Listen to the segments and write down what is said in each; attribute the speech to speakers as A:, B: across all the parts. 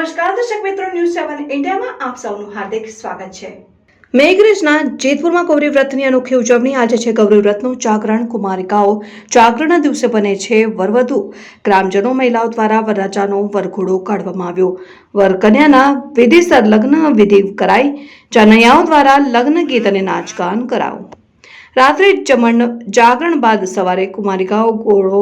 A: નમસ્કાર, દર્શક મિત્રો ન્યૂઝ સેવન ઇન્ડિયામાં આપ સૌનું હાર્દિક સ્વાગત છે. મેઘરજના જેતપુરમાં ગૌરી વ્રતની અનોખી ઉજવણી આજે છે. ગૌરી વ્રતનું જાગરણ કુમારિકાઓ જાગરણના દિવસે બને છે વરવધુ. ગ્રામજનો, મહિલાઓ દ્વારા વરરાજાનો વરઘોડો કાઢવામાં આવ્યો. વરકન્યાના વિધિસર લગ્ન વિધિ કરાઈ. જનૈયાઓ દ્વારા લગ્ન ગીત અને નાચગાન કરાયું. રાત્રે જમણ જાગરણ બાદ સવારે કુમારિકાઓ ગોળો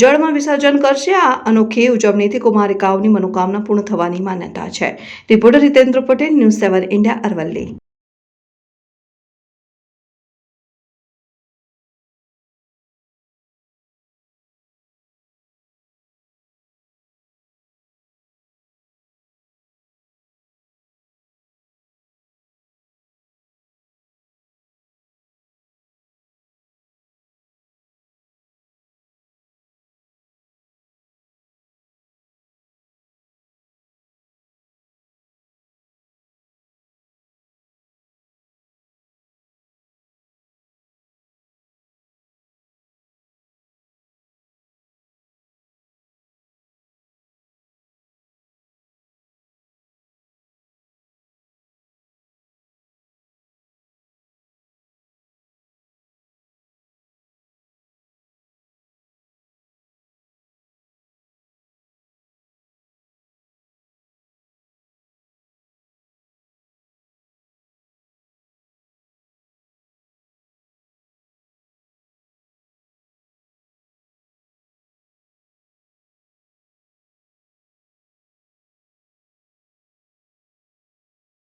A: જળમાં વિસર્જન કરશે. આ અનોખી ઉજવણીથી કુમારિકાઓની મનોકામના પૂર્ણ થવાની માન્યતા છે. Reporter Hitendra Patel, news seven India Aravalli.